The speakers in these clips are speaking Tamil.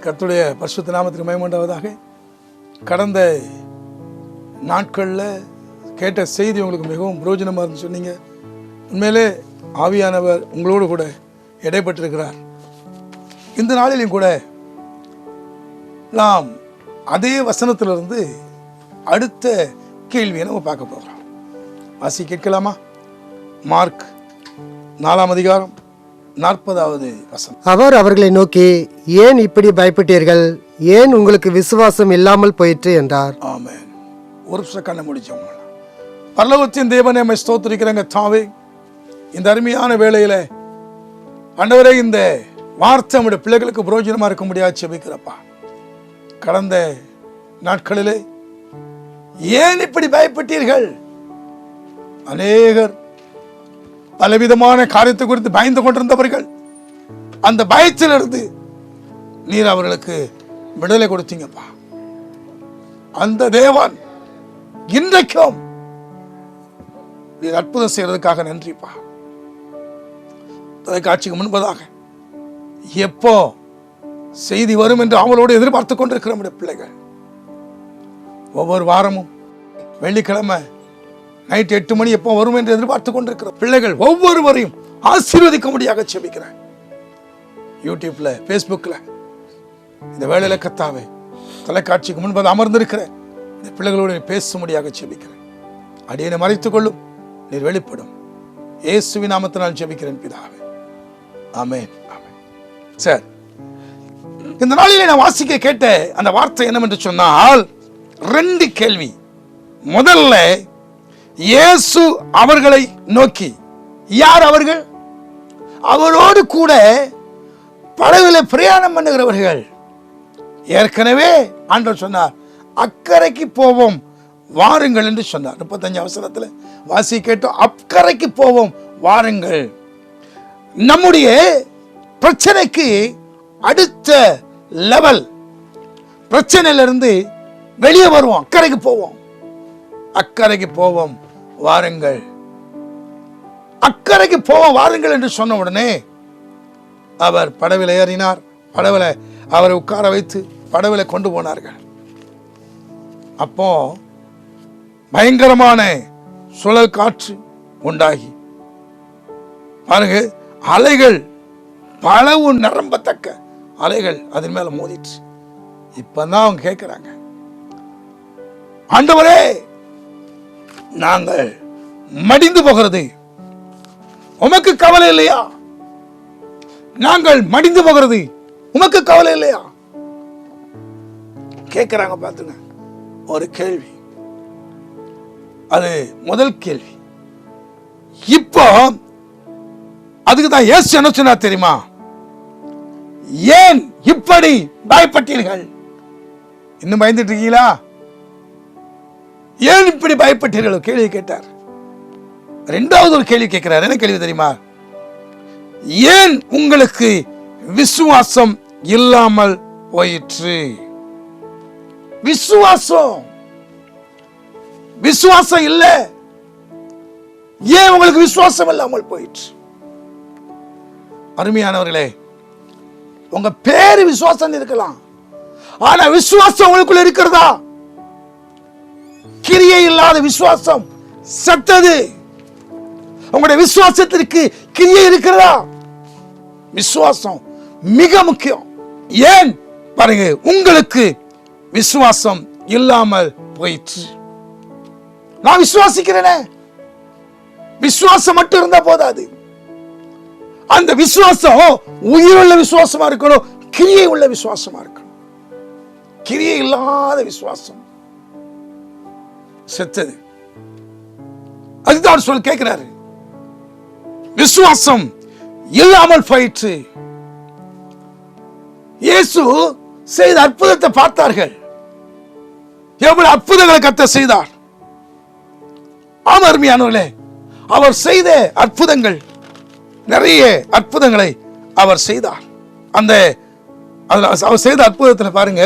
Praise the நாமத்திற்கு பரிசுத்த நாமத்துக்கு மயமண்டாவதாக. கடந்த நாட்களில் கேட்ட செய்தி உங்களுக்கு மிகவும் பிரயோஜனமாக இருந்து சொன்னீங்க. உண்மையிலே ஆவியானவர் உங்களோடு கூட இடைப்பட்டிருக்கிறார். இந்த நாளிலையும் கூட நாம் அதே வசனத்திலிருந்து அடுத்த கேள்வியை நம்ம பார்க்க போகிறோம் வாசி கேட்கலாமா? மார்க் நாலாம் அதிகாரம் நாற்பதாவது வசனம். அவர் அவர்களை நோக்கி ஏன் இப்படி பயப்பட்டீர்கள்? ஏன் உங்களுக்கு விசுவாசம் இல்லாமல் போயிற்று? என்றார். ஆமென். ஒரு நிமிஷம் கண்ணை முடிச்சவங்க பரலோகத்தின் தேவனை நம்ம ஸ்தோத்திரிக்கிறங்க தாவே. இந்த அருமையான வேளையில ஆண்டவரே இந்த வார்த்தை நம்முடைய பிள்ளைகளுக்கு பிரயோஜனமா இருக்க முடியாது செபிக்கிறப்பா கடந்த நாட்களிலே ஏன் இப்படி பயப்பட்டீர்கள்? அநேகர் பலவிதமான காரியத்தை குறித்து பயந்து கொண்டிருந்தவர்கள். அந்த பயத்திலிருந்து நீர் அவர்களுக்கு விடுதலை கொடுத்தீங்கப்பா. அந்த தேவன் இன்றைக்கும் நீர் அற்புதம் செய்யறதுக்காக நன்றிப்பா. தொலைக்காட்சிக்கு முன்பதாக எப்போ செய்தி வரும் என்று அவளோடு எதிர்பார்த்து கொண்டிருக்கிற நம்முடைய பிள்ளைகள். ஒவ்வொரு வாரமும் வெள்ளிக்கிழமை நைட் எட்டு மணி எப்போ வரும் என்று எதிர்பார்த்து கொண்டிருக்கிற பிள்ளைகள் ஒவ்வொருவரையும் ஆசீர்வதிக்கும்படியாக செபிக்கிறேன். யூடியூப்ல ஃபேஸ்புக்கில் இந்த வேலையில கத்தாவே தொலைக்காட்சிக்கு முன்பது அமர்ந்திருக்கிறேன். இந்த பிள்ளைகளோடு பேசும் பேசும்படியாக செபிக்கிறேன். அடியனை மறைத்துக் கொள்ளும் நீர் வெளிப்படும். இயேசுவி நாமத்தினால் ஜெபிக்கிறேன் பிதாவே. ஆமேன். ஆமென். சார் இந்த நாளிலே நான் வாசிக்க கேட்ட அந்த வார்த்தை என்னவென்று சொன்னால் ரெண்டு கேள்வி. முதல்ல இயேசு அவர்களை நோக்கி யார் அவர்கள்? அவரோடு கூட படகுல பிரயாணம் பண்ணுகிறவர்கள். ஏற்கனவே ஆண்டவர் சொன்னார் அக்கறைக்கு போவோம் வாருங்கள் என்று சொன்னார். முப்பத்தஞ்சு அவசரத்தில் வாசி கேட்டோம் அக்கறைக்கு போவோம் வாருங்கள். நம்முடைய பிரச்சனைக்கு அடுத்த லெவல் பிரச்சனையிலிருந்து வெளியே வருவோம் அக்கறைக்கு போவோம். அக்கறைக்கு போவோம் வாருங்கள். அக்கறைக்கு போவோம் வாருங்கள் என்று சொன்ன உடனே அவர் படவில் ஏறினார். படவில் அவரை உட்கார வைத்து படவில் கொண்டு போனார்கள். அப்போ பயங்கரமான சுழல் காற்று உண்டாகி. பாருங்க அலைகள் பலவு நிரம்பத்தக்க அலைகள் அதன் மேல மோதிட்டு இப்பதான் அவங்க கேட்கிறாங்க ஆண்டவரே! நாங்கள் மடிந்து போகிறது. உமக்கு கவலை இல்லையா? நாங்கள் மடிந்து போகிறது. உமக்கு கவலை இல்லையா? கேட்கிறாங்க பார்த்துங்க. ஒரு கேள்வி. அது முதல் கேள்வி. இப்போ அதுக்கு தான் ஏசு என்ன சொன்னா தெரியுமா? ஏன் இப்படி பயப்பட்டீர்கள்? இன்னும் பயந்துட்டு இருக்கீங்களா? ஏன் இப்படி பயப்பட்டீர்களோ? கேள்வி கேட்டார். ரெண்டாவது ஒரு கேள்வி கேட்கிறார். என்ன கேள்வி தெரியுமா? ஏன் உங்களுக்கு விசுவாசம் இல்லாமல் போயிற்று? விசுவாசம். விசுவாசம் இல்ல. ஏன் உங்களுக்கு விசுவாசம் இல்லாமல் போயிற்று? அருமையானவர்களே உங்க பேரு விசுவாசம் இருக்கலாம். ஆனா விசுவாசம் உங்களுக்குள்ள இருக்கிறதா? கிரியை இல்லாத விசுவாசம் செத்தது. உங்களுடைய விசுவாசத்திற்கு கிரியை இருக்கிறதா? விசுவாசம் மிக முக்கியம். ஏன்? பாருங்க உங்களுக்கு விசுவாசம் இல்லாமல் போயிற்று. நான் விசுவாசிக்கிறேனே. விசுவாசம் மட்டும் இருந்தா போதாது. அந்த விசுவாசம் உயிருள்ள விசுவாசமா இருக்கணும் கிரியை உள்ள விசுவாசமா இருக்கணும். கிரியை இல்லாத விசுவாசம். செத்தது. அதுதான் சொல் கேட்கிறாரு. விசுவாசம் இல்லாமல் போயிற்று. இயேசு செய்த அற்புதத்தை பார்த்தார்கள். எவ்வளவு அற்புதங்களை கத்த செய்தார். ஆம் அருமையானவர்களே அவர் செய்த அற்புதங்கள் நிறைய அற்புதங்களை அவர் செய்தார். அந்த அவர் செய்த அற்புதத்தில் பாருங்க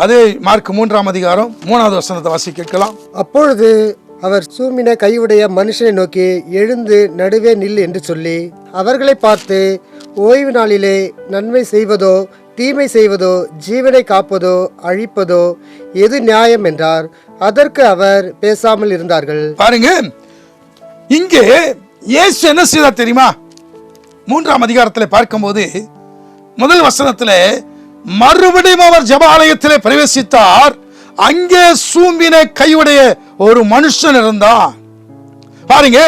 அதே மார்க் மூன்றாம் அதிகாரம் மூணாவது வசனத்தை வாசி கேட்கலாம். அப்பொழுது அவர் சூமின கையுடைய மனுஷனை நோக்கி எழுந்து நடுவே நில் என்று சொல்லி அவர்களை பார்த்து ஓய்வு நாளிலே நன்மை செய்வதோ தீமை செய்வதோ ஜீவனை காப்பதோ அழிப்பதோ எது நியாயம்? என்றார். அதற்கு அவர் பேசாமல் இருந்தார்கள். பாருங்க இங்கே இயேசு என்ன செய்தார் தெரியுமா? மூன்றாம் அதிகாரத்தில் பார்க்கும்போது முதல் வசனத்தில் மறுபடியும் அவர் ஜபாலயத்திலே பிரவேசித்தார். அங்கே சூம்பின கையுடைய ஒரு மனுஷன் இருந்தான். பாருங்க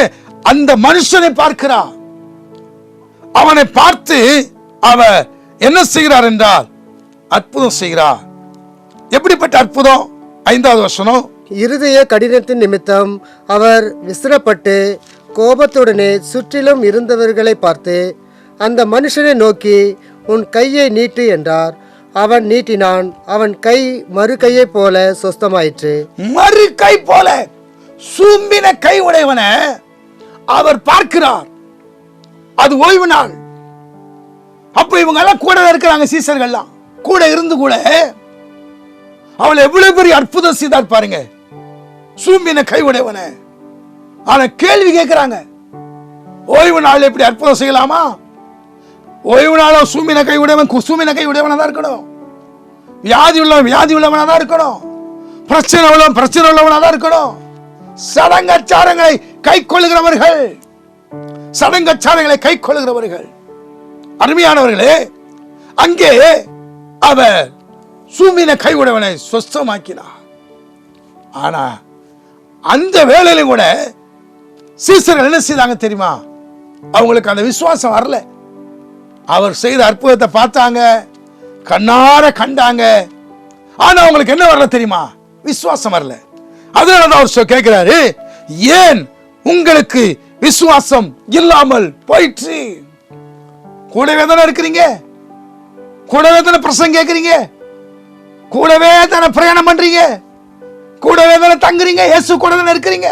அந்த மனுஷனை பார்க்கிறார் அவனை பார்த்து அவர் என்ன செய்கிறார் என்றால் அற்புதம் செய்கிறார். எப்படிப்பட்ட அற்புதம்? ஐந்தாவது வருஷம் இருதய கடினத்தின் நிமித்தம் அவர் விசிறப்பட்டு கோபத்துடனே சுற்றிலும் இருந்தவர்களை பார்த்து அந்த மனுஷனை நோக்கி உன் கையை நீட்டு என்றார். அவன் நீட்டினான். அவன் கை மறு கையைப் போல சொஸ்தமாயிற்று. மறு கை போல சூம்பின கை உடையவனை அவர் பார்க்கிறார். அது ஓய்வு நாள். அப்ப இவங்க எல்லாம் கூட இருக்கிறாங்க சீசர்கள்லாம். கூட இருந்து கூட அவள் எவ்வளவு பெரிய அற்புதம் செய்தார் பாருங்க. சூம்பின கை உடையவனை. ஆனா கேள்வி கேட்கிறாங்க. ஓய்வு நாள் எப்படி அற்புதம் செய்யலாமா? ஓய்வு நாளும் சூமின கை உடையவன் கு- கை உடையவனா தான் இருக்கணும். வியாதி உள்ளவன் வியாதி உள்ளவனா தான் இருக்கணும். பிரச்சனை உள்ளவன் பிரச்சனை உள்ளவனா தான் இருக்கணும். சடங்கச்சாரங்களை கை கொள்ளுகிறவர்கள் சடங்கச்சாரங்களை கை கொள்ளுகிறவர்கள் அருமையானவர்களே அங்கே அவர் சூமின கை உடையவனை சொஸ்தமாக்கினார். ஆனா அந்த வேலையில கூட சீசர்கள் என்ன செய்தாங்க தெரியுமா? அவங்களுக்கு அந்த விசுவாசம் வரல. அவர் செய்த அற்புதத்தை பார்த்தாங்க கண்ணார கண்டாங்க. ஆனா அவங்களுக்கு என்ன வரல தெரியுமா? விசுவாசம் வரல. அதனால தான் அவர் கேட்கிறாரு ஏன் உங்களுக்கு விசுவாசம் இல்லாமல் போயிற்று? கூடவே தானே இருக்கிறீங்க? கூடவே தானே பிரசங்க கேட்குறீங்க கூடவே தானே பிரயாணம் பண்றீங்க? கூடவே தானே தங்குறீங்க? இயேசு கூட தானே இருக்கிறீங்க?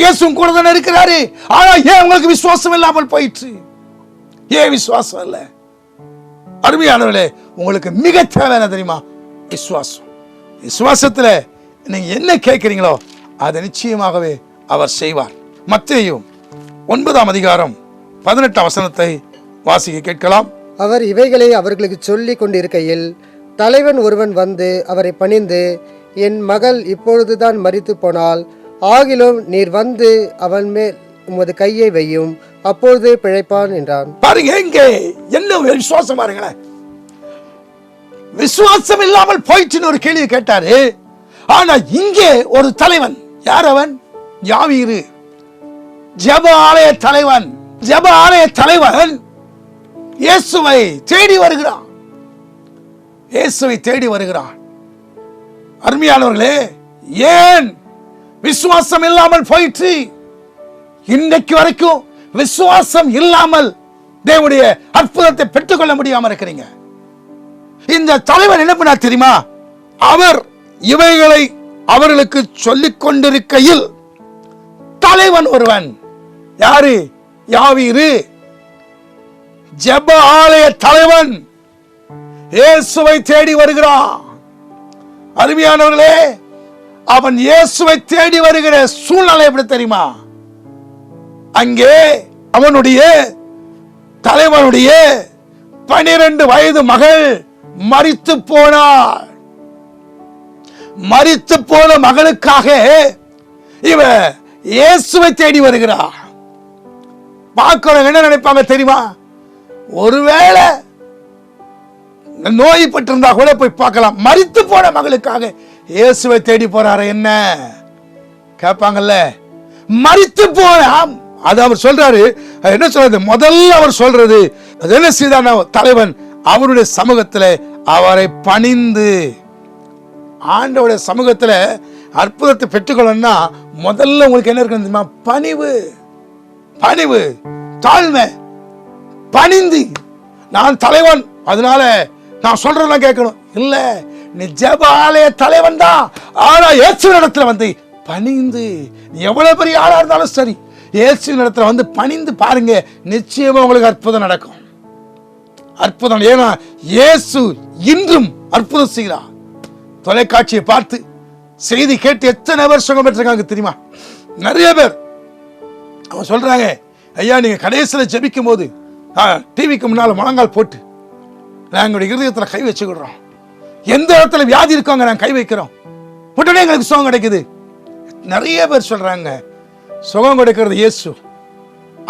இயேசு கூட தானே இருக்கிறாரு. ஆனா ஏன் உங்களுக்கு விசுவாசம் இல்லாமல் போயிற்று? ஏன் விசுவாசம் இல்லை. அருமையானவர்களே உங்களுக்கு மிக தேவையான தெரியுமா? விசுவாசம். விசுவாசத்தில் நீங்கள் என்ன கேட்குறீங்களோ அதை நிச்சயமாகவே அவர் செய்வார். மத்தேயும் ஒன்பதாம் அதிகாரம் பதினெட்டாம் வசனத்தை வாசிக்க கேட்கலாம். அவர் இவைகளை அவர்களுக்கு சொல்லி கொண்டிருக்கையில் தலைவன் ஒருவன் வந்து அவரை பணிந்து என் மகள் இப்பொழுதுதான் மறித்து போனால் ஆகிலும் நீர் வந்து அவன் மேல் உமது கையை வையும். அப்பொழுதே பிழைப்பான் என்றான். பாருங்க இங்கே என்ன விசுவாசம் பாருங்களேன். விசுவாசம் இல்லாமல் போயிடுச்சுன்னு ஒரு கேள்வி கேட்டாரு. ஆனா இங்கே ஒரு தலைவன். யார் அவன்? யாவீரு ஜெப ஆலய தலைவன். ஜெப ஆலய தலைவன் இயேசுவை தேடி வருகிறான். இயேசுவை தேடி வருகிறான். அருமையானவர்களே ஏன் விசுவாசம் இல்லாமல் போயிற்று இன்றைக்கு வரைக்கும் விசுவாசம் இல்லாமல் தேவனுடைய அற்புதத்தை பெற்றுக்கொள்ள முடியாம இருக்கிறீங்க. இந்த தலைவர் என்ன பண்ணார் தெரியுமா? அவர் இவைகளை அவர்களுக்கு சொல்லிக் கொண்டிருக்கையில் தலைவன் ஒருவன். யாரு? யாவீரு. ஜெப ஆலய தலைவன். இயேசுவை தேடி வருகிறான். அருமையானவர்களே அவன் இயேசுவை தேடி வருகிற சூழ்நிலை எப்படி தெரியுமா? அங்கே அவனுடைய தலைவனுடைய பனிரெண்டு வயது மகள் மறித்து போனாள். மறித்து போன மகளுக்காக இவ இயேசுவை தேடி வருகிறார் பார்க்கிறவங்க என்ன நினைப்பாங்க தெரியுமா? ஒருவேளை நோய்பட்டிருந்தா கூட போய் பார்க்கலாம். மறித்து போன மகளுக்காக இயேசுவை தேடி போறாரு என்ன? கேட்பாங்கல்ல. மறித்து போனாம். அது அவர் சொல்றாரு. என்ன சொல்றது? முதல்ல அவர் சொல்றது அது என்ன செய்தான் தலைவன் அவருடைய சமூகத்தில் அவரை பணிந்து ஆண்டவுடைய சமூகத்தில் அற்புதத்தை பெற்றுக்கொள்ளணும்னா முதல்ல உங்களுக்கு என்ன இருக்கணும் தெரியுமா? பணிவு. பணிவு. தாழ்மை. பணிந்து. நான் தலைவன் அதனால நான் சொல்றதெல்லாம் கேட்கணும். இல்ல நீ ஜெப ஆலய தலைவன் தான் ஆனா ஏற்ற இடத்துல வந்து பணிந்து. நீ எவ்வளவு பெரிய ஆளா இருந்தாலும் சரி. இயேசு இடத்துல வந்து பணிந்து பாருங்க நிச்சயமா உங்களுக்கு அற்புதம் நடக்கும். அற்புதம் ஏன்னா இயேசு இன்றும் அற்புதம் செய்கிறார். தொலைக்காட்சியை பார்த்து செய்தி கேட்டு எத்தனை பேர் சுகம் பெற்றிருக்காங்க தெரியுமா? நிறைய பேர். அவங்க சொல்றாங்க ஐயா நீங்க கடைசியில் ஜெபிக்கும் போது டிவிக்கு முன்னால் முழங்கால் போட்டு நாங்கள் எங்களுடைய இருதயத்தில் கை வச்சுக்கிடுறோம். எந்த இடத்துல வியாதி இருக்கோங்க நாங்கள் கை வைக்கிறோம். உடனே எங்களுக்கு சுகம் கிடைக்குது. நிறைய பேர் சொல்றாங்க சுகம் கொடுக்கிறது இயேசு.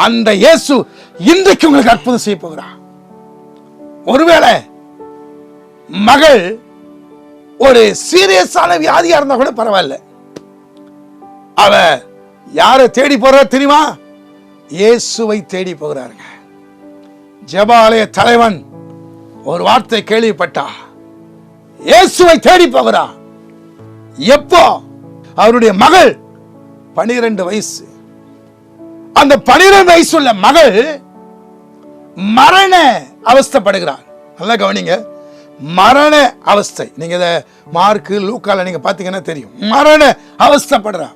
அந்த இயேசு இன்றைக்கு உங்களுக்கு அற்புதம் செய்ய போகிறார் ஒருவேளை மகள் ஒரு சீரியஸான வியாதியா இருந்தா கூட பரவாயில்ல. அவ யாரை தேடி போறா தெரியுமா? இயேசுவை தேடி போகிறாருங்க. ஜெபாலய தலைவன் ஒரு வார்த்தை கேள்விப்பட்டா. இயேசுவை தேடி போகிறா. எப்போ? அவருடைய மகள் பனிரெண்டு வயசு. அந்த பனிரெண்டு வயசு உள்ள மகள் மரண அவஸ்தப்படுகிறார் நல்லா கவனிங்க. மரண அவஸ்தை. நீங்க இதை மார்க்கு லூக்கால நீங்க பாத்தீங்கன்னா தெரியும். மரண அவஸ்தப்படுறா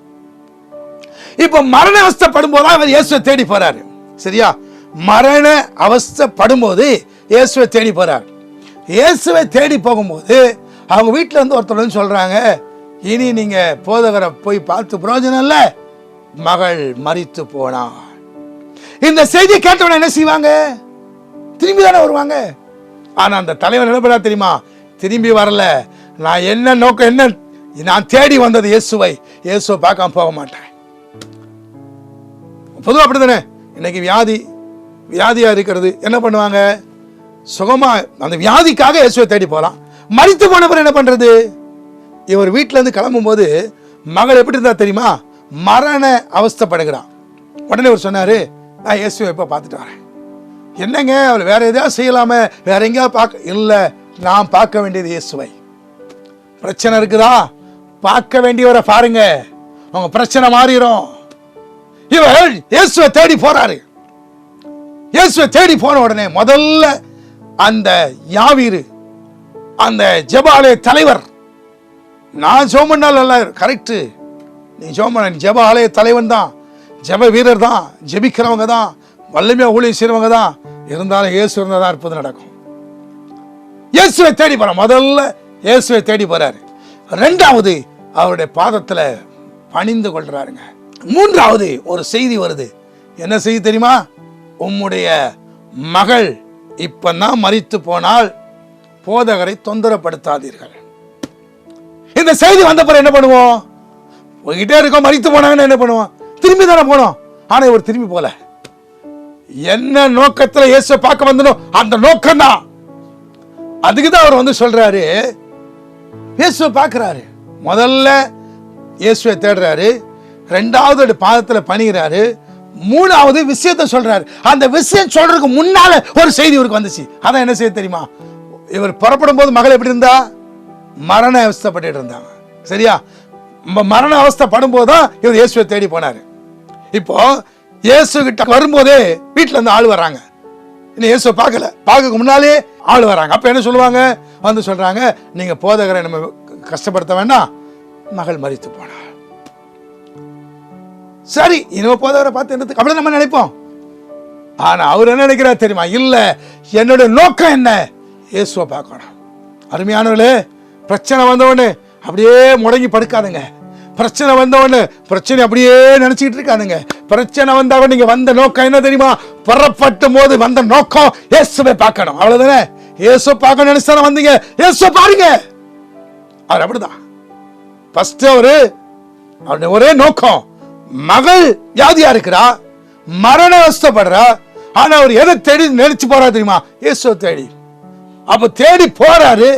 இப்ப மரண அவஸ்தப்படும் போது அவர் இயேசுவை தேடி போறாரு. சரியா? மரண அவஸ்தப்படும் போது இயேசுவை தேடி போறார். இயேசுவை தேடி போகும்போது அவங்க வீட்டில் இருந்து ஒருத்தர் சொல்றாங்க இனி நீங்க போதகரை போய் பார்த்து பிரயோஜனம் இல்லை. மகள் மறித்து போனாள். இந்த செய்தியை கேட்டவன என்ன செய்வாங்க? திரும்பி தானே வருவாங்க? ஆனா அந்த தலைவர் என்ன தெரியுமா? திரும்பி வரல. நான் என்ன நோக்கம் என்ன? நான் தேடி வந்தது இயேசுவை. இயேசுவை பார்க்காம போக மாட்டேன். பொதுவாக அப்படிதானே இன்னைக்கு வியாதி வியாதியாக இருக்கிறது. என்ன பண்ணுவாங்க? சுகமாக அந்த வியாதிக்காக இயேசுவை தேடி போகலாம் மறித்து போனவர் என்ன பண்ணுறது இவர் வீட்டிலேருந்து கிளம்பும்போது மகள் எப்படி இருந்தால் தெரியுமா? மரண அவஸ்தப்படுகிறான். உடனே அவர் சொன்னார் நான் இயேசுவை இப்போ பார்த்துட்டு வரேன்? என்னங்க அவள் வேறு எதையாவது செய்யலாமே? வேற எங்கேயாவது பார்க்க இல்லை நான் பார்க்க வேண்டியது இயேசுவை. பிரச்சனை இருக்குதா? பார்க்க வேண்டியவரை பாருங்க. அவங்க பிரச்சனை மாறிடும் இவர் இயேசுவை தேடி போறாரு. இயேசுவை தேடி போன உடனே முதல்ல அந்த யாவீரு அந்த ஜபாலய தலைவர் நான் ஜெபம் பண்ணால் அல்ல. கரெக்டு நீ ஜோமன் பண்ண ஜெப ஆலய தலைவன் தான். ஜெப வீரர் தான். ஜெபிக்கிறவங்க தான். வல்லமையாக ஊழியம் செய்யறவங்க தான். இருந்தாலும் இயேசு இருந்தால் தான் அற்புதம் நடக்கும். இயேசுவை தேடி போறார் முதல்ல இயேசுவை தேடி போறாரு. ரெண்டாவது அவருடைய பாதத்தில் பணிந்து கொள்றாருங்க. மூன்றாவது ஒரு செய்தி வருது. என்ன செய்தி தெரியுமா? உம்முடைய மகள் இப்பதான் மறித்து போனால் போதகரை தொந்தரப்படுத்தாதீர்கள். இந்த செய்தி வந்த பிறகு என்ன பண்ணுவோம்? போய்கிட்டே இருக்கோம் மறித்து போனாங்கன்னு என்ன பண்ணுவோம்? திரும்பி தானே போனோம் ஆனா இவர் திரும்பி போல என்ன நோக்கத்துல இயேசு பார்க்க வந்தனோ அந்த நோக்கம் தான் அதுக்கு தான் அவர் வந்து சொல்றாரு இயேசுவை பார்க்குறாரு. முதல்ல இயேசுவை தேடுறாரு ரெண்டாவது அடி பாதத்துல பணிகிறாரு மூணாவது விஷயத்தை சொல்றாரு. அந்த விஷயம் சொல்றதுக்கு முன்னால ஒரு செய்தி இவருக்கு வந்துச்சு. அதான் என்ன செய்ய தெரியுமா? இவர் புறப்படும் போது மகள் எப்படி இருந்தா? மரண அவஸ்தப்பட்டு இருந்தாங்க. சரியா? மரண அவஸ்தை படும்போது தான் இவர் இயேசுவை தேடி போனார். இப்போ இயேசு கிட்ட வரும்போதே வீட்டில் இருந்து ஆள் வர்றாங்க. இன்னும் இயேசுவை பார்க்கல. பார்க்க முன்னாலே ஆள் வராங்க அப்போ என்ன சொல்லுவாங்க? வந்து சொல்கிறாங்க நீங்கள் போதகரை நம்ம கஷ்டப்படுத்த வேண்டாம். மகள் மறித்து போனாள். சரி இனிமே போதகரை பார்த்து என்னது? அப்படி நம்ம நினைப்போம். ஆனால் அவர் என்ன நினைக்கிறார் தெரியுமா? இல்லை என்னோட நோக்கம் என்ன? இயேசுவை பார்க்கணும். அருமையானவர்களே பிரச்சனை வந்தவொடனே அப்படியே முடங்கி படுக்காதுங்க. பிரச்சனை வந்தவொடனே பிரச்சனை அப்படியே நினச்சிக்கிட்டு இருக்காதுங்க பிரச்சனை வந்தவன் நீங்கள் வந்த நோக்கம் என்ன தெரியுமா? புறப்பட்டும் போது வந்த நோக்கம் இயேசுவை பார்க்கணும். அவ்வளோதானே இயேசு பார்க்க நினைச்சு வந்தீங்க? இயேசு பாருங்க. அவர் அப்படிதான். ஃபர்ஸ்ட் அவரு அவருடைய ஒரே நோக்கம் மகள் வியாதியா இருக்கிறா மரண அவஸ்தைப்படுறா ஆனா அவர் எதை தேடி நினைச்சு போறா தெரியுமா? இயேசுவை தேடி. அப்ப தேடி போறாரு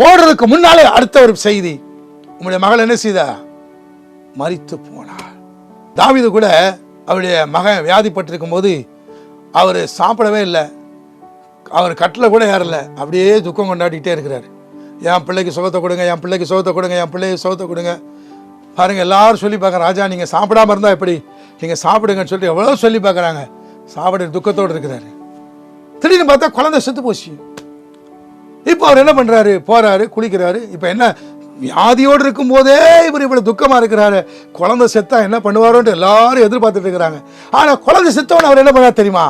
போடுறதுக்கு முன்னாலே அடுத்த ஒரு செய்தி. உங்களுடைய மகள் என்ன செய்தா? மறித்து போனாள். தாவிது கூட அவருடைய மகன் வியாதிப்பட்டிருக்கும் போது அவர் சாப்பிடவே இல்லை. அவர் கட்டில் கூட ஏறல. அப்படியே துக்கம் கொண்டாடிக்கிட்டே இருக்கிறார். என் பிள்ளைக்கு சுகத்தை கொடுங்க என் பிள்ளைக்கு சுகத்தை கொடுங்க என் பிள்ளைக்கு சுகத்தை கொடுங்க. பாருங்கள் எல்லாரும் சொல்லி பார்க்குறேன் ராஜா நீங்கள் சாப்பிடாம இருந்தால் எப்படி? நீங்கள் சாப்பிடுங்கன்னு சொல்லிட்டு எவ்வளோ சொல்லி பார்க்குறாங்க. சாப்பிட துக்கத்தோடு இருக்கிறாரு. திடீர்னு பார்த்தா குழந்தை செத்து போச்சு. இப்போ அவர் என்ன பண்ணுறாரு போகிறாரு குளிக்கிறாரு. இப்போ என்ன வியாதியோடு இருக்கும்போதே இவர் இவ்வளோ துக்கமாக இருக்கிறாரு. குழந்தை செத்தா என்ன பண்ணுவாரோன்ட்டு எல்லாரும் எதிர்பார்த்துட்டு இருக்கிறாங்க. ஆனால் குழந்தை செத்தவன் அவர் என்ன பண்ணார் தெரியுமா?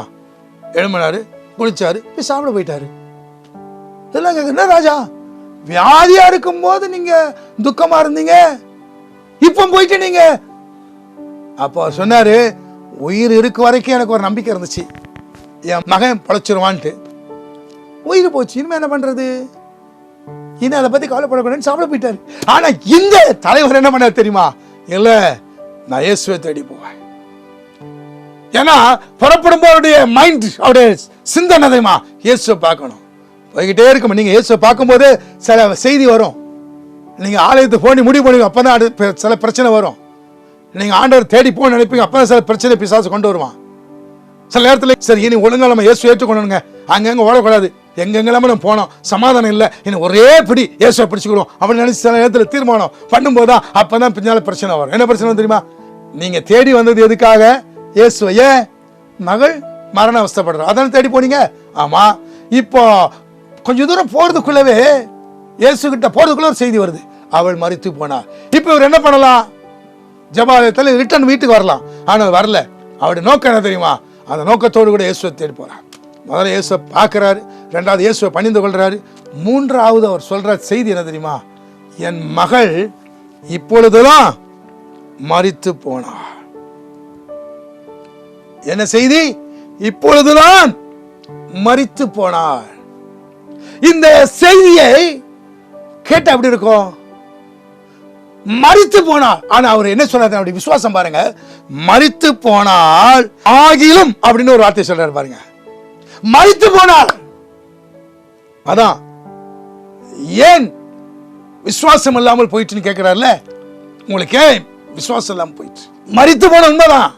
எழும்பினாரு குளிச்சாரு போய் சாப்பிட போயிட்டாரு. இதெல்லாம் என்ன ராஜா? வியாதியாக இருக்கும்போது நீங்கள் துக்கமாக இருந்தீங்க? இப்போ போயிட்டு நீங்க? அப்போ சொன்னார் உயிர் இருக்கு வரைக்கும் எனக்கு ஒரு நம்பிக்கை இருந்துச்சு. என் மகன் பழச்சிருவான்ட்டு. உயிர் போச்சு. இனிமே என்ன பண்றது? இனி அதை பத்தி கவலைப்படக்கூடாதுன்னு சாப்பிட போயிட்டாரு. ஆனா இந்த தலைவர் என்ன பண்ணார் தெரியுமா? இல்ல நான் இயேசுவை தேடி போவேன். ஏன்னா புறப்படும் போருடைய மைண்ட் அவருடைய சிந்தனை தெரியுமா? இயேசுவை பார்க்கணும். போய்கிட்டே இருக்கும் நீங்க இயேசுவை பார்க்கும்போது சில செய்தி வரும். நீங்க ஆலயத்துக்கு போனி முடிவு பண்ணுவீங்க அப்பதான் தான் சில பிரச்சனை வரும். நீங்க ஆண்டவர் தேடி போன்னு நினைப்பீங்க அப்பதான் சில பிரச்சனை பிசாசு கொண்டு வருவான். சில நேரத்தில் சரி இனி ஒழுங்கா நம்ம இயேசு ஏற்றுக்கொள்ளணுங்க. அங்கங்கே ஓடக்கூடாது. எங்கெங்கெல்லாம நம்ம போனோம். சமாதானம் இல்லை. இனி ஒரே பிடி இயேசுவை பிடிச்சிக்கிறோம் அப்படின்னு நினச்சி சில நேரத்தில் தீர்மானம் பண்ணும்போது தான் அப்பதான் பின்னால் பிரச்சனை வரும். என்ன பிரச்சனை தெரியுமா? நீங்கள் தேடி வந்தது எதுக்காக? இயேசுவையே மகள் மரண அவஸ்தைப்படுற. அதானே தேடி போனீங்க? ஆமாம் இப்போ கொஞ்சம் தூரம் போகிறதுக்குள்ளவே இயேசு கிட்ட ஒரு செய்தி வருது. அவள் மறித்து போனா. இப்போ இவர் என்ன பண்ணலாம்? ஜபாலயத்தில் ரிட்டர்ன் வீட்டுக்கு வரலாம். ஆனால் வரல. அவருடைய நோக்கம் என்ன தெரியுமா? அந்த நோக்கத்தோடு கூட இயேசுவை தேடி போகிறார் முதல்ல இயேசுவை பார்க்குறாரு ரெண்டாவது இயேசுவை பணிந்து கொள்கிறாரு மூன்றாவது அவர் சொல்கிற செய்தி என்ன தெரியுமா? என் மகள் இப்பொழுதுதான் மறித்து போனார் என்ன செய்தி? இப்பொழுதுதான் மறித்து போனார் இந்த செய்தியை கேட்ட அப்படி இருக்கும்? மறித்து போனார் ஆனா அவர் என்ன சொல்றாரு? அப்படி விசுவாசம் பாருங்க. மறித்து போனால் ஆகிலும் அப்படின்னு ஒரு வார்த்தை சொல்றாரு பாருங்க. மறித்து போனார் அதான். ஏன் விசுவாசம் இல்லாமல் போயிட்டுன்னு கேட்கிறாருல உங்களுக்கு ஏன் விசுவாசம் இல்லாமல் போயிட்டு. மறித்து போன உண்மைதான்.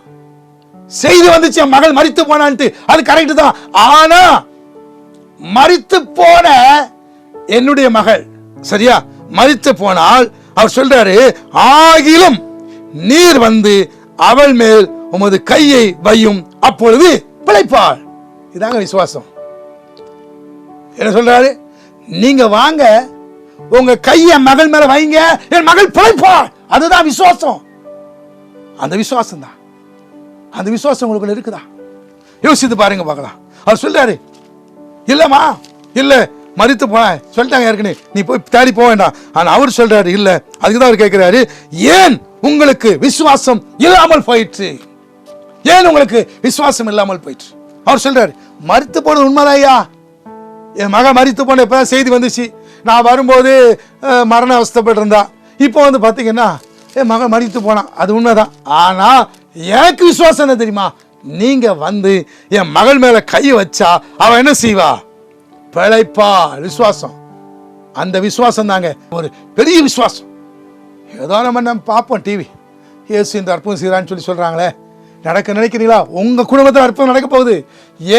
செய்தி வந்துச்சு என் மகள் மறித்து போனான்ட்டு. அது கரெக்ட் தான். ஆனா மறித்து போன என்னுடைய மகள். சரியா? மறித்து போனால் அவர் சொல்றாரு ஆகிலும் நீர் வந்து அவள் மேல் உமது கையை வையும் அப்பொழுது பிழைப்பாள். இதாங்க விசுவாசம். என்ன சொல்றாரு? நீங்க வாங்க உங்க கைய மகள் மேல வைங்க என் மகள் பிழைப்பாள். அதுதான் விசுவாசம். அந்த விசுவாசம் தான். அந்த விசுவாசம் உங்களுக்குள்ள இருக்குதா? யோசித்து பாருங்க பார்க்கலாம். அவர் சொல்றாரு இல்லம்மா இல்லை மறித்து போன சொல்லிட்டாங்க ஏற்கனவே நீ போய் தேடி போக வேண்டாம். ஆனால் அவர் சொல்றாரு இல்லை அதுக்கு தான் அவர் கேட்கிறாரு ஏன் உங்களுக்கு விசுவாசம் இல்லாமல் போயிற்று? ஏன் உங்களுக்கு விசுவாசம் இல்லாமல் போயிற்று? அவர் சொல்றாரு மறித்து போனது உண்மைதான் ஐயா. என் மகன் மறித்து போன இப்போ செய்தி வந்துச்சு. நான் வரும்போது மரண அவஸ்தப்பட்டிருந்தா. இப்போ வந்து பார்த்தீங்கன்னா என் மகன் மறித்து போனான். அது உண்மைதான். ஆனால் எனக்கு விசுவாசம் என்ன தெரியுமா? நீங்கள் வந்து என் மகள் மேலே கை வச்சா அவன் என்ன செய்வா? பிழைப்பா? விசுவாசம். அந்த விசுவாசம் தாங்க. ஒரு பெரிய விசுவாசம். ஏதோ நம்ம நம்ம பார்ப்போம் டிவி இயேசு இந்த அற்புதம் செய்கிறான்னு சொல்லி சொல்றாங்களே. நடக்க நினைக்கிறீங்களா? உங்க குடும்பத்தில் அற்புதம் நடக்க போகுது.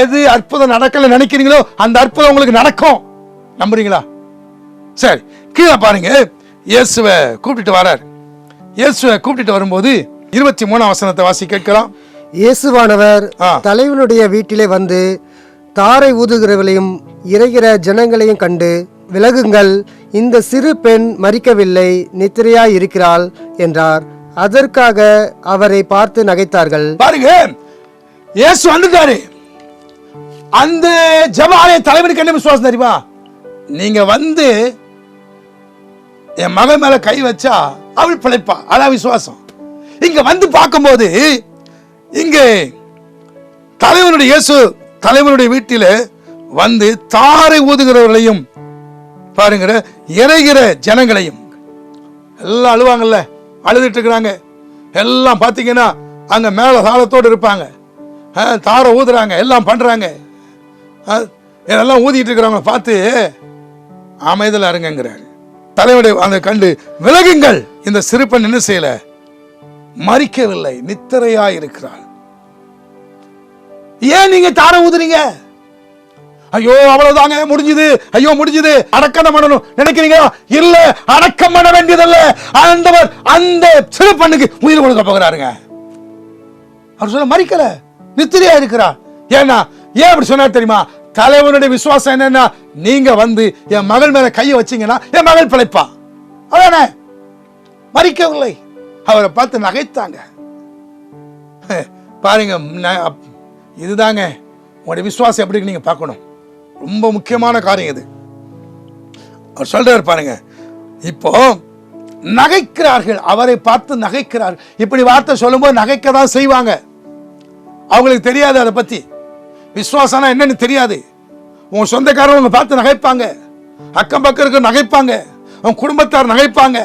எது அற்புதம் நடக்கல நினைக்கிறீங்களோ அந்த அற்புதம் உங்களுக்கு நடக்கும். நம்புறீங்களா? சரி கீழே பாருங்க. இயேசுவை கூப்பிட்டுட்டு வரார். இயேசுவை கூப்பிட்டுட்டு வரும்போது இருபத்தி மூணாம் வசனத்தை வாசி கேட்கலாம். இயேசுவானவர். தலைவனுடைய வீட்டிலே வந்து தாரை ஊதுகிறவர்களையும் இறைகிற ஜனங்களையும் கண்டு விலகுங்கள் இந்த சிறு பெண் மறிக்கவில்லை நித்திரையாய் இருக்கிறாள் என்றார். அதற்காக அவரை பார்த்து நகைத்தார்கள். பாருங்க இயேசு வந்துட்டாரு. அந்த ஜபாலய தலைவனுக்கு என்ன விசுவாசம் தெரியுமா? நீங்க வந்து என் மகன் மேல கை வச்சா அவள் பிழைப்பா. அதான் விசுவாசம். இங்க வந்து பார்க்கும்போது இங்கே தலைவனுடைய இயேசு தலைவருடைய வீட்டில வந்து தாரை ஊதுகிறவர்களையும் பாருங்க இறைகிற ஜனங்களையும். எல்லாம் அழுவாங்கல்ல அழுதுட்டு இருக்கிறாங்க. எல்லாம் பார்த்தீங்கன்னா அங்க மேல தாளத்தோடு இருப்பாங்க. தாரை ஊதுறாங்க எல்லாம் பண்றாங்க. இதெல்லாம் ஊதிட்டு இருக்கிறவங்க பார்த்து அமைதல் அருங்கிறார் தலைவருடைய அந்த கண்டு விலகுங்கள். இந்த சிறுப்பன் என்ன செய்யல? மறிக்கவில்லை நித்திரையா இருக்கிறாள். ஏன் நீங்க தாரை ஊதுறீங்க? ஐயோ அவ்வளவுதாங்க முடிஞ்சது. ஐயோ முடிஞ்சது. அடக்கம் பண்ணணும். நினைக்கிறீங்களா இல்ல அடக்கம் பண்ண வேண்டியதல்ல. ஆண்டவர் அந்த சிறு பண்ணுக்கு உயிர் கொடுக்க போகிறாருங்க. அவர் சொல்ல மறிக்கல. நித்திரியா இருக்கிறார். ஏன்னா ஏன் அப்படி சொன்னார் தெரியுமா? தலைவனுடைய விசுவாசம் என்னன்னா நீங்க வந்து என் மகள் மேல கையை வச்சீங்கன்னா என் மகள் பிழைப்பா. அதானே? மறிக்கவில்லை. அவரை பார்த்து நகைத்தாங்க. பாருங்க இதுதாங்க. உங்களுடைய விசுவாசம் எப்படி நீங்க பார்க்கணும். ரொம்ப முக்கியமான காரியம் இது. அவர் சொல்றாரு பாருங்க. இப்போ நகைக்கிறார்கள். அவரை பார்த்து நகைக்கிறார். இப்படி வார்த்தை சொல்லும்போது நகைக்க தான் செய்வாங்க. அவங்களுக்கு தெரியாது அதை பத்தி. விசுவாசம்னா என்னன்னு தெரியாது. உன் சொந்தக்காரங்க பார்த்து நகைப்பாங்க. அக்கம் பக்கம் இருக்க நகைப்பாங்க. உன் குடும்பத்தார் நகைப்பாங்க.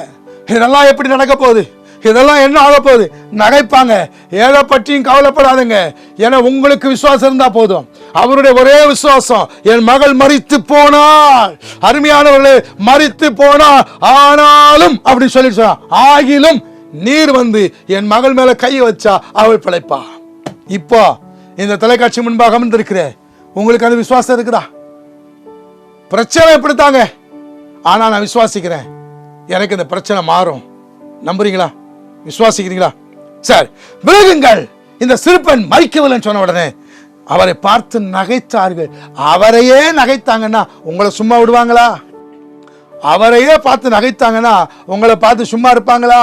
இதெல்லாம் எப்படி நடக்க போகுது? இதெல்லாம் என்ன ஆக போகுது? நகைப்பாங்க. ஏதை பற்றியும் கவலைப்படாதுங்க. ஏன்னா உங்களுக்கு விசுவாசம் இருந்தா போதும். அவருடைய ஒரே விசுவாசம் என் மகள் மறித்து போனால் அருமையானவர்களே மறித்து போனால் ஆனாலும் அப்படி சொல்லி சொன்னா ஆகிலும் நீர் வந்து என் மகள் மேல கையை வச்சா அவள் பிழைப்பா. இப்போ இந்த தொலைக்காட்சி முன்பாக அமர்ந்திருக்கிற உங்களுக்கு அந்த விசுவாசம் இருக்குதா? பிரச்சனை எப்படித்தாங்க ஆனா நான் விசுவாசிக்கிறேன். எனக்கு இந்த பிரச்சனை மாறும். நம்புறீங்களா? விசுவாசிக்கிறீங்களா சரி மிருகங்கள் இந்த சிறுப்பன் மறிக்கவில்லைன்னு சொன்ன உடனே அவரை பார்த்து நகைத்தார்கள். அவரையே நகைத்தாங்கன்னா உங்களை சும்மா விடுவாங்களா? அவரையே பார்த்து நகைத்தாங்கன்னா உங்களை பார்த்து சும்மா இருப்பாங்களா?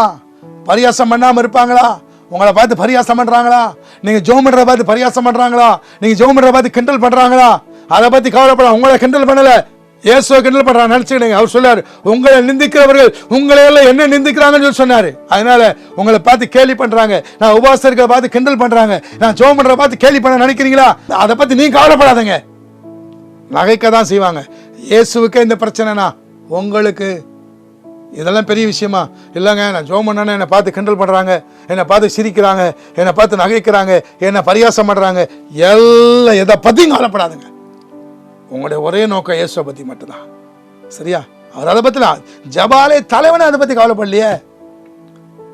பரியாசம் பண்ணாமல் இருப்பாங்களா? உங்களை பார்த்து பரியாசம் பண்ணுறாங்களா நீங்கள் ஜோம் பண்ணுறத பார்த்து பரியாசம் பண்ணுறாங்களா நீங்கள் ஜோம் பண்ணுறத பார்த்து கிண்டல் பண்ணுறாங்களா அதை பற்றி கவலைப்பட உங்களை கிண்டல் பண்ணலை. இயேசுவை கிண்டல் பண்றாங்க நினைச்சுக்கிடுங்க. அவர் சொல்லாரு உங்களை நிந்திக்கிறவர்கள் உங்களை எல்லாம் என்ன நிந்திக்கிறாங்கன்னு சொல்லி சொன்னாரு. அதனால உங்களை பார்த்து கேலி பண்றாங்க. நான் உபாசர்களை பார்த்து கிண்டல் பண்றாங்க. நான் ஜோம் பண்ற பார்த்து கேலி பண்ண நினைக்கிறீங்களா? அதை பத்தி நீங்க கவலைப்படாதங்க. நகைக்க தான் செய்வாங்க. இயேசுவுக்கே இந்த பிரச்சனைனா உங்களுக்கு இதெல்லாம் பெரிய விஷயமா? இல்லைங்க நான் ஜோம் பண்ணானே என்னை பார்த்து கிண்டல் பண்ணுறாங்க என்னை பார்த்து சிரிக்கிறாங்க. என்னை பார்த்து நகைக்கிறாங்க. என்னை பரியாசம் பண்ணுறாங்க எல்லாம் எதை பற்றியும் கவலைப்படாதுங்க. உங்களுடைய ஒரே நோக்கம் இயேசுவை பற்றி மட்டும்தான். சரியா? அவர் அதை பற்றிலாம் ஜபாலே தலைவனே அதை பற்றி கவலைப்படலையே.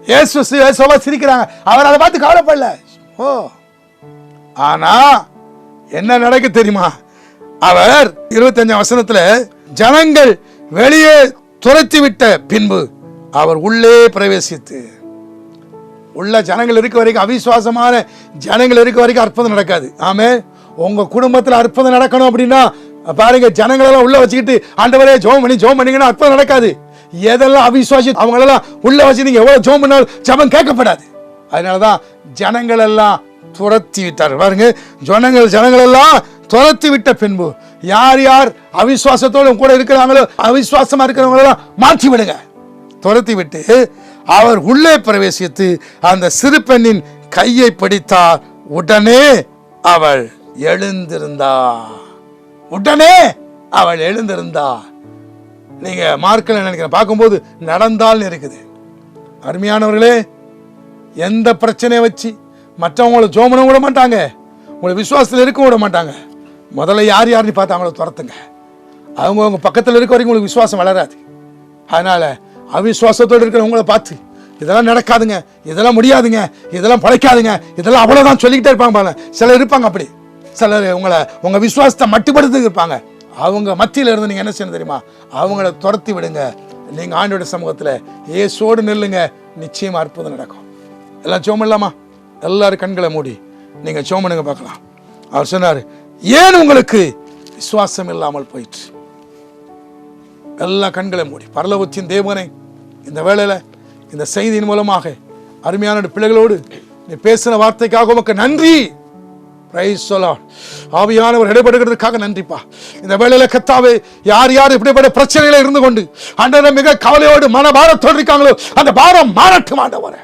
இயேசு சி- இயேசுவா சிரிக்கிறாங்க. அவர் அதை பார்த்து கவலைப்படல. ஓ. ஆனா என்ன நடக்க தெரியுமா? அவர் இருபத்தஞ்சாம் வசனத்துல ஜனங்கள் வெளியே துரத்தி விட்ட பின்பு அவர் உள்ளே பிரவேசித்து உள்ள ஜனங்கள் இருக்க வரைக்கும் அவிசுவாசமான ஜனங்கள் இருக்க வரைக்கும் அற்புதம் நடக்காது. ஆமே உங்கள் குடும்பத்தில் அற்புதம் நடக்கணும் அப்படின்னா பாருங்க ஜனங்களெல்லாம் உள்ள வச்சுக்கிட்டு ஆண்டவரே ஜோம் பண்ணி ஜோம் பண்ணிங்கன்னா அற்புதம் நடக்காது. எதெல்லாம் அவிசுவாசி அவங்களெல்லாம் உள்ள வச்சு நீங்கள் எவ்வளோ ஜோம் பண்ணாலும் ஜபம் கேட்கப்படாது. அதனால தான் ஜனங்களெல்லாம் துரத்தி விட்டார் பாருங்க ஜனங்கள் ஜனங்களெல்லாம் துரத்தி விட்ட பின்பு யார் யார் அவிசுவாசத்தோடு கூட இருக்கிறாங்களோ அவிசுவாசமாக இருக்கிறவங்களெல்லாம் மாற்றி விடுங்க. துரத்தி விட்டு அவர் உள்ளே பிரவேசித்து அந்த சிறு பெண்ணின் கையை பிடித்தார். உடனே அவள் எழுந்திருந்தா. உடனே அவள் எழுந்திருந்தா. நீங்க மார்க்கில் நினைக்கிறேன் பார்க்கும்போது நடந்தால் இருக்குது. அருமையானவர்களே எந்த பிரச்சனையை வச்சு மற்றவங்கள ஜோமனம் விட மாட்டாங்க உங்களை விசுவாசத்தில் இருக்க விட மாட்டாங்க. முதல்ல யார் யாருன்னு பார்த்து அவங்கள துரத்துங்க. அவங்க பக்கத்தில் இருக்க வரைக்கும் உங்களுக்கு விசுவாசம் வளராது. அதனால அவிசுவாசத்தோடு இருக்கிறவங்கள பார்த்து இதெல்லாம் நடக்காதுங்க இதெல்லாம் முடியாதுங்க இதெல்லாம் பழைக்காதுங்க இதெல்லாம் அவ்வளோதான் சொல்லிக்கிட்டே இருப்பாங்க பாருங்க. சிலர் இருப்பாங்க அப்படி. சிலர் உங்களை உங்க விசுவாசத்தை மட்டுப்படுத்தி இருப்பாங்க. அவங்க மத்தியில் இருந்து நீங்கள் என்ன செய்யணும் தெரியுமா? அவங்கள துரத்தி விடுங்க. நீங்கள் ஆண்டோட சமூகத்தில் ஏசோடு நில்லுங்க. நிச்சயம் அற்புதம் நடக்கும். எல்லாம் சோம் இல்லாமா? எல்லாரும் கண்களை மூடி. நீங்கள் சோமனுங்க பார்க்கலாம். அவர் சொன்னார் ஏன் உங்களுக்கு விசுவாசம் இல்லாமல் போயிற்று? எல்லா கண்களை மூடி. பரலவத்தின் தேவனை இந்த வேளையில் இந்த செய்தியின் மூலமாக அருமையான பிள்ளைகளோடு நீ பேசின வார்த்தைக்காக உமக்கு நன்றி. பிரைஸ் சொல்லா ஆவியானவர் இடைபடுகிறதுக்காக நன்றிப்பா. இந்த வேலையில கத்தாவே யார் யார் இப்படிப்பட்ட பிரச்சனையில இருந்து கொண்டு அன்றரை மிக கவலையோடு மன பாரத்தோடு இருக்காங்களோ அந்த பாரம் மாறட்டும் ஆண்டவரே.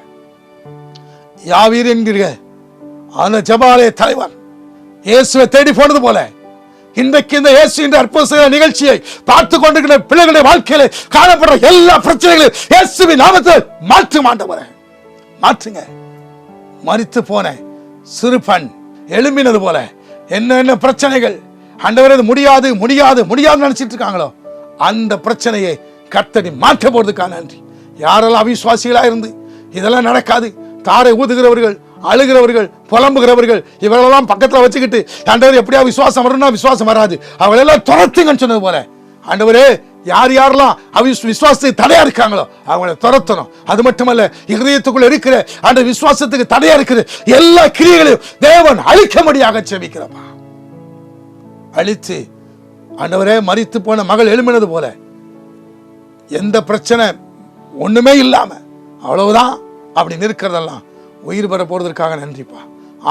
யாவீர் என்கிறீங்க அந்த ஜபாலய தலைவர். இயேசுவை தேடி போனது போல. இன்றைக்கு இந்த இயேசு என்ற அற்புத நிகழ்ச்சியை பார்த்து கொண்டிருக்கிற பிள்ளைகளுடைய வாழ்க்கையில காணப்படுற எல்லா பிரச்சனைகளையும் இயேசுவின் நாமத்தை மாற்று மாண்டவர மாற்றுங்க. மறித்து போன சிறுபன் எழும்பினது போல. என்னென்ன பிரச்சனைகள்? ஆண்டவரே அது முடியாது முடியாது முடியாது நினைச்சிட்டு இருக்காங்களோ? அந்த பிரச்சனையை கர்த்தடி மாற்ற போறதுக்காக நன்றி. யாரெல்லாம் அவிசுவாசிகளா இருந்து இதெல்லாம் நடக்காது. தாரை ஊதுகிறவர்கள் அழுகிறவர்கள் புலம்புகிறவர்கள் இவர்களெல்லாம் பக்கத்தில் வச்சுக்கிட்டு ஆண்டவர் எப்படியா விசுவாசம் வரும்னா விசுவாசம் வராது. அவங்களெல்லாம் துரத்துங்கன்னு சொன்னது போல. ஆண்டவரே யார் யாரெல்லாம் அவிஸ் விசுவாசத்தை தடையா இருக்காங்களோ அவங்கள துரத்தணும். அது மட்டுமல்ல இருதயத்துக்குள்ள இருக்கிற அந்த விசுவாசத்துக்கு தடையா இருக்கிற எல்லா கிரியைகளையும் தேவன் அழிக்கும்படியாக செபிக்கிறப்பா அழித்து ஆண்டவரே மறித்து போன மகள் எழுமினது போல எந்த பிரச்சனை ஒண்ணுமே இல்லாம அவ்வளவுதான் அப்படி நிற்கிறதெல்லாம். உயிர் பெற போறதற்காக நன்றிப்பா.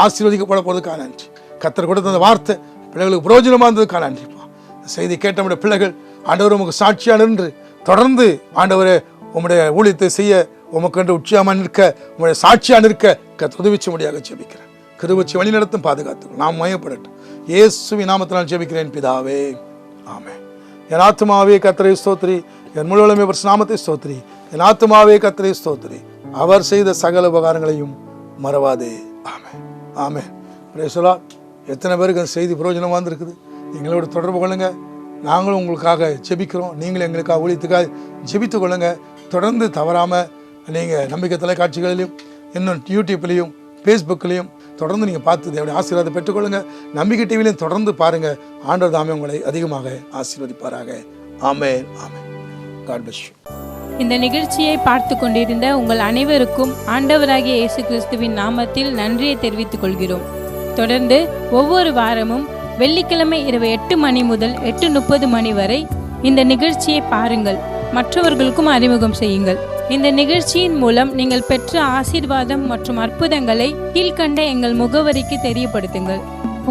ஆசீர்வதிக்கப்பட போறதுக்காக நன்றி. கத்தர் கொடுத்த அந்த வார்த்தை பிள்ளைகளுக்கு பிரயோஜனமா இருந்ததுக்காக நன்றிப்பா. செய்தி கேட்ட பிள்ளைகள் ஆண்டவர் உமக்கு சாட்சியாக நின்று தொடர்ந்து ஆண்டவரே உம்முடைய ஊழியத்தை செய்ய உமக்கு என்று உச்சியாம நிற்க உங்களுடைய சாட்சியாக நிற்க க உதவிச்சு முடியாக ஜெபிக்கிறேன் கிருவச்சி வழி நடத்தும் பாதுகாத்து நாம் மயப்படட்டும். இயேசுவி நாமத்தினால் ஜெபிக்கிறேன் பிதாவே. ஆமே என் ஆத்மாவே கத்திரை ஸ்தோத்ரி. என் முழுவலுமே நாமத்தை ஸ்தோத்ரி. என் ஆத்மாவே கத்திரை ஸ்தோத்ரி. அவர் செய்த சகல உபகாரங்களையும் மறவாதே. ஆமே ஆமே பிரேசலா எத்தனை பேருக்கு அந்த செய்தி பிரயோஜனமாக இருந்திருக்குது எங்களோட தொடர்பு கொள்ளுங்க. நாங்களும் உங்களுக்காக ஜெபிக்கிறோம். நீங்களும் எங்களுக்காக ஊழியத்துக்காக ஜெபித்து கொள்ளுங்க. தொடர்ந்து தவறாமல் நீங்கள் நம்பிக்கை தொலைக்காட்சிகளிலும் இன்னும் யூடியூப்லேயும் ஃபேஸ்புக்லேயும் தொடர்ந்து நீங்கள் பார்த்து தேவடைய ஆசீர்வாதம் பெற்றுக்கொள்ளுங்க. நம்பிக்கை டிவிலையும் தொடர்ந்து பாருங்கள் ஆண்டவர் தாமே உங்களை அதிகமாக ஆசீர்வதிப்பாராக. ஆமேன் ஆமேன். காட் பஸ் இந்த நிகழ்ச்சியை பார்த்து கொண்டிருந்த உங்கள் அனைவருக்கும் ஆண்டவராகிய இயேசு கிறிஸ்துவின் நாமத்தில் நன்றியை தெரிவித்துக் கொள்கிறோம். தொடர்ந்து ஒவ்வொரு வாரமும் வெள்ளிக்கிழமை இரவு எட்டு மணி முதல் எட்டு முப்பது மணி வரை இந்த நிகழ்ச்சியை பாருங்கள். மற்றவர்களுக்கும் அறிமுகம் செய்யுங்கள். இந்த நிகழ்ச்சியின் மூலம் நீங்கள் பெற்ற ஆசீர்வாதம் மற்றும் அற்புதங்களை கீழ்கண்ட எங்கள் முகவரிக்கு தெரியப்படுத்துங்கள்.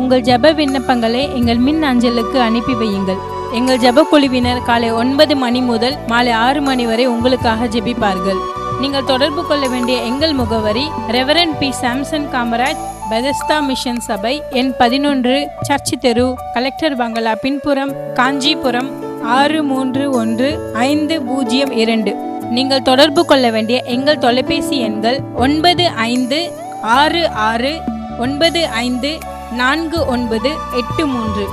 உங்கள் ஜெப விண்ணப்பங்களை எங்கள் மின் அஞ்சலுக்கு அனுப்பி வையுங்கள். எங்கள் ஜெப குழுவினர் காலை ஒன்பது மணி முதல் மாலை ஆறு மணி வரை உங்களுக்காக ஜெபிப்பார்கள். நீங்கள் தொடர்பு கொள்ள வேண்டிய எங்கள் முகவரி reverend P Samson Kamaraj Bethesda mission சபை எண் பதினொன்று சர்ச் தெரு கலெக்டர் பங்களா பின்புறம் காஞ்சிபுரம் ஆறு மூன்று ஒன்று ஐந்து பூஜ்ஜியம் இரண்டு. நீங்கள் தொடர்பு கொள்ள வேண்டிய எங்கள் தொலைபேசி எண்கள் ஒன்பது ஐந்து ஆறு ஆறு ஒன்பது ஐந்து நான்கு ஒன்பது எட்டு மூன்று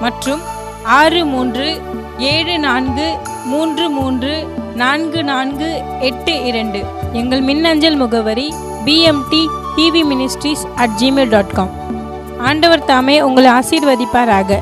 மற்றும் ஆறு மூன்று ஏழு நான்கு மூன்று மூன்று நான்கு நான்கு எட்டு இரண்டு. எங்கள் மின்னஞ்சல் முகவரி BMT TV ministries at Gmail dot com ஆண்டவர் தாமே உங்களை ஆசீர்வதிப்பாராக.